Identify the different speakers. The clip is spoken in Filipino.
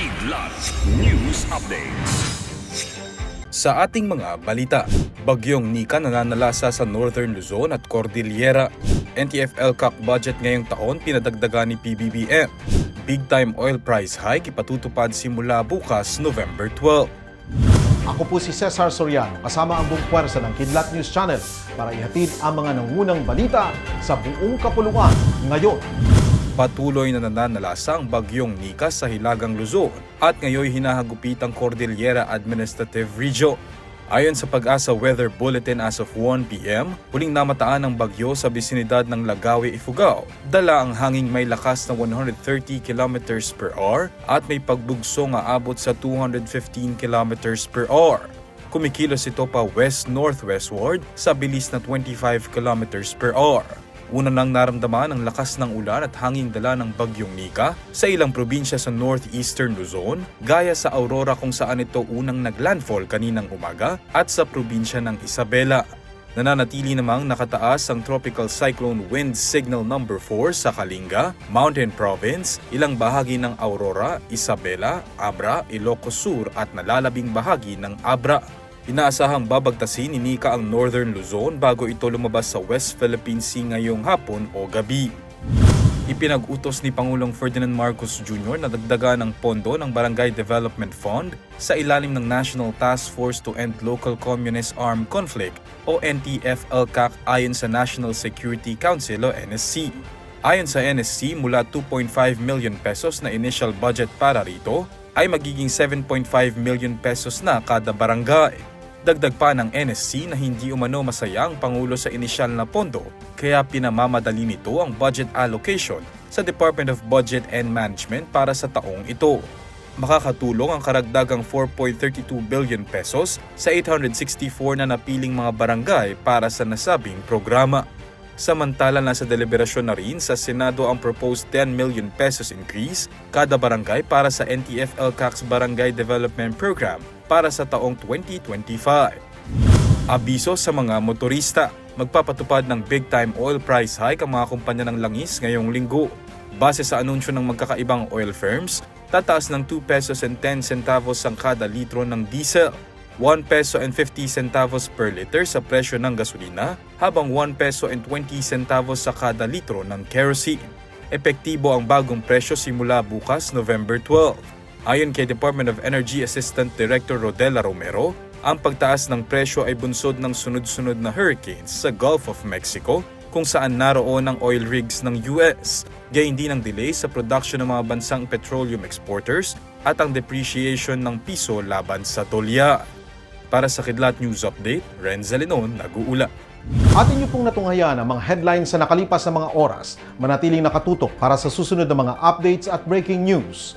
Speaker 1: Kidlat News Updates.
Speaker 2: Sa ating mga balita, bagyong Nika nananalasa sa Northern Luzon at Cordillera. NTFL CAC budget ngayong taon pinadagdagan ni PBBM. Big time oil price hike ipatutupad simula bukas November 12.
Speaker 3: Ako po si Cesar Soriano, kasama ang buong puwersa ng Kidlat News Channel para ihatid ang mga nangunang balita sa buong kapuluan ngayon.
Speaker 2: Patuloy na nananalasa ang bagyong Nika sa Hilagang Luzon at ngayon hinahagupit ang Cordillera Administrative Region. Ayon sa pag-asa Weather Bulletin as of 1 p.m., huling namataan ng bagyo sa bisinidad ng Lagawi, Ifugao. Dala ang hanging may lakas na 130 km per hour at may pagbugsong aabot sa 215 km per hour. Kumikilos ito pa west-northwestward sa bilis na 25 km per hour. Una nang naramdaman ang lakas ng ulan at hanging dala ng bagyong Nika sa ilang probinsya sa northeastern Luzon, gaya sa Aurora kung saan ito unang naglandfall kaninang umaga at sa probinsya ng Isabela. Nananatili namang nakataas ang Tropical Cyclone Wind Signal Number 4 sa Kalinga, Mountain Province, ilang bahagi ng Aurora, Isabela, Abra, Ilocos Sur at nalalabing bahagi ng Abra. Inaasahang babagtasin ni Nika ang Northern Luzon bago ito lumabas sa West Philippine Sea ngayong hapon o gabi. Ipinag-utos ni Pangulong Ferdinand Marcos Jr. na dagdagan ang pondo ng Barangay Development Fund sa ilalim ng National Task Force to End Local Communist Armed Conflict o NTF-LCAC ayon sa National Security Council o NSC. Ayon sa NSC, mula 2.5 million pesos na initial budget para rito ay magiging 7.5 million pesos na kada barangay. Dagdag pa ng NSC na hindi umano masaya ang Pangulo sa inisyal na pondo kaya pinamamadali nito ang budget allocation sa Department of Budget and Management para sa taong ito. Makakatulong ang karagdagang 4.32 billion pesos sa 864 na napiling mga barangay para sa nasabing programa. Samantala nasa deliberasyon na rin sa Senado ang proposed 10 million pesos increase kada barangay para sa NTF-LCAC's Barangay Development Program para sa taong 2025. Abiso sa mga motorista, magpapatupad ng big time oil price hike ang mga kumpanya ng langis ngayong linggo. Base sa anunsyo ng magkakaibang oil firms, tataas ng 2 pesos and 10 centavos ang kada litro ng diesel. 1 peso and 50 centavos per liter sa presyo ng gasolina, habang 1 peso and 20 centavos sa kada litro ng kerosene. Epektibo ang bagong presyo simula bukas November 12. Ayon kay Department of Energy Assistant Director Rodela Romero, ang pagtaas ng presyo ay bunsod ng sunod-sunod na hurricanes sa Gulf of Mexico kung saan naroon ang oil rigs ng US, gayon din ang delay sa production ng mga bansang petroleum exporters at ang depreciation ng piso laban sa dolya. Para sa Kidlat News Update, Renza Lenon, nag-uula.
Speaker 3: Atin niyo pong natunghayan ang mga headlines sa nakalipas na mga oras. Manatiling nakatutok para sa susunod na mga updates at breaking news.